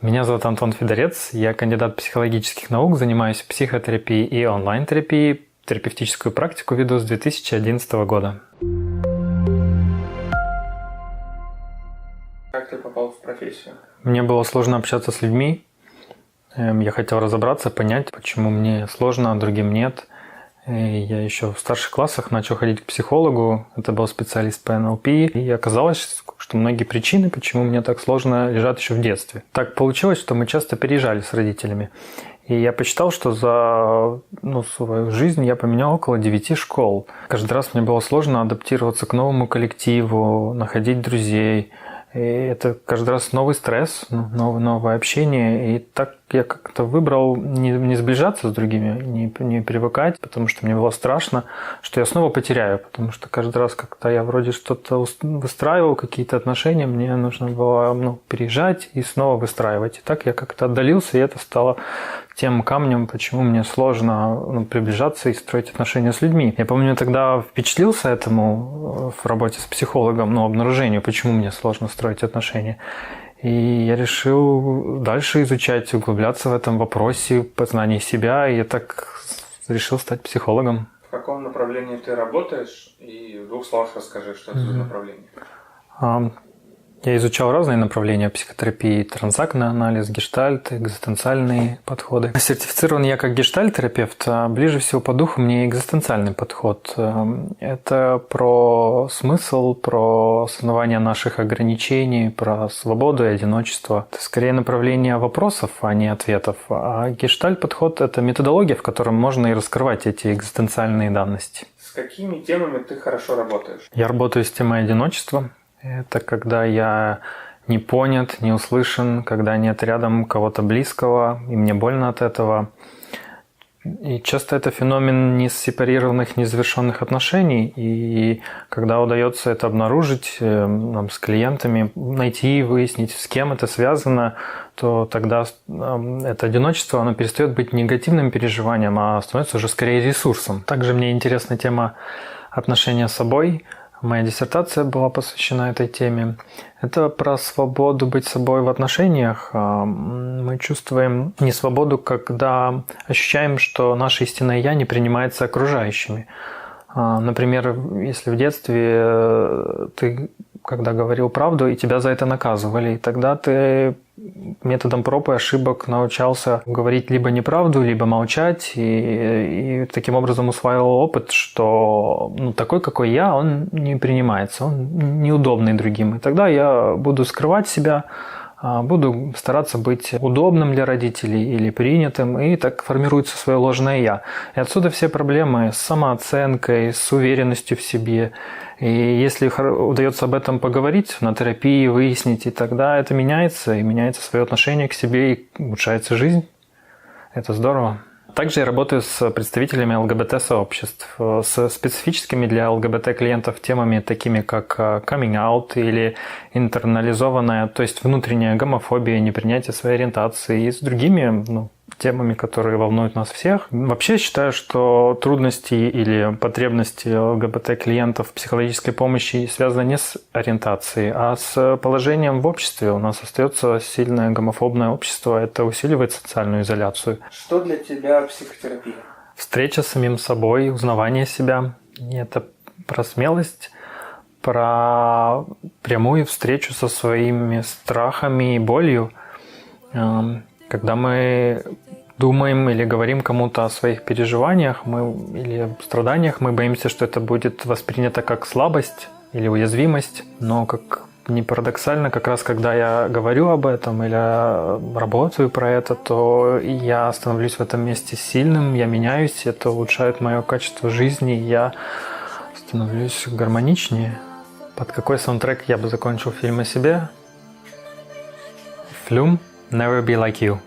Меня зовут Антон Федорец, я кандидат психологических наук, занимаюсь психотерапией и онлайн-терапией. Терапевтическую практику веду с 2011 года. Как ты попал в профессию? Мне было сложно общаться с людьми. Эм, Я хотел разобраться, понять, почему мне сложно, а другим нет. И я еще в старших классах начал ходить к психологу. Это был специалист по НЛП. И оказалось, что многие причины, почему мне так сложно, лежат еще в детстве. Так получилось, что мы часто переезжали с родителями. И я посчитал, что за ну, свою жизнь я поменял около 9 школ. Каждый раз мне было сложно адаптироваться к новому коллективу, находить друзей. И это каждый раз новый стресс, новое, новое общение. И так я как-то выбрал не, не сближаться с другими, не, не привыкать, потому что мне было страшно, что я снова потеряю. Потому что каждый раз, когда я вроде что-то выстраивал, какие-то отношения, мне нужно было ну, переезжать и снова выстраивать. И так я как-то отдалился, и это стало тем камнем, почему мне сложно ну, приближаться и строить отношения с людьми. Я помню, тогда впечатлился этому э, в работе с психологом, ну, обнаружению, почему мне сложно строить отношения. И я решил дальше изучать, углубляться в этом вопросе, познание себя, и я так решил стать психологом. В каком направлении ты работаешь? И в двух словах расскажи, что это за направление. Я изучал разные направления психотерапии, транзактный анализ, гештальт, экзистенциальные подходы. Сертифицирован я как гештальт-терапевт, а ближе всего по духу мне экзистенциальный подход. Эм, Это про смысл, про осознавание наших ограничений, про свободу и одиночество. Это скорее направление вопросов, а не ответов. А гештальт-подход – это методология, в которой можно и раскрывать эти экзистенциальные данности. С какими темами ты хорошо работаешь? Я работаю с темой одиночества. Это когда я не понят, не услышан, когда нет рядом кого-то близкого, и мне больно от этого. И часто это феномен несепарированных, незавершенных отношений. И когда удается это обнаружить э, нам с клиентами, найти, выяснить, с кем это связано, то тогда э, это одиночество, оно перестает быть негативным переживанием, а становится уже скорее ресурсом. Также мне интересна тема отношения с собой. Моя диссертация была посвящена этой теме. Это про свободу быть собой в отношениях. А, Мы чувствуем несвободу, когда ощущаем, что наше истинное «я» не принимается окружающими. А, Например, если в детстве э, ты когда говорил правду, и тебя за это наказывали, и тогда ты методом проб и ошибок научался говорить либо неправду, либо молчать, и, и таким образом усваивал опыт, что ну, такой, какой я, он не принимается, он неудобный другим. И тогда я буду скрывать себя, буду стараться быть удобным для родителей или принятым, и так формируется свое ложное «я». И отсюда все проблемы с самооценкой, с уверенностью в себе. И если удается об этом поговорить на терапии, выяснить, и тогда это меняется, и меняется свое отношение к себе, и улучшается жизнь. Это здорово. Также я работаю с представителями ЛГБТ-сообществ, э, с специфическими для ЛГБТ-клиентов темами, такими как э, coming out или интернализованная, то есть внутренняя гомофобия, непринятие своей ориентации, и с другими ну, темами, которые волнуют нас всех. Вообще я считаю, что трудности или потребности ЛГБТ-клиентов психологической помощи связаны не с ориентацией, а с положением в обществе. У нас остается сильное гомофобное общество, это усиливает социальную изоляцию. Что для тебя психотерапия? Встреча с самим собой, узнавание себя. И это про смелость, про прямую встречу со своими страхами и болью. Когда мы думаем или говорим кому-то о своих переживаниях мы, или страданиях, мы боимся, что это будет воспринято как слабость или уязвимость. Но как не парадоксально, как раз когда я говорю об этом или работаю про это, то я становлюсь в этом месте сильным, я меняюсь, это улучшает мое качество жизни, я становлюсь гармоничнее. Под какой саундтрек я бы закончил фильм о себе? Флюм never be like you.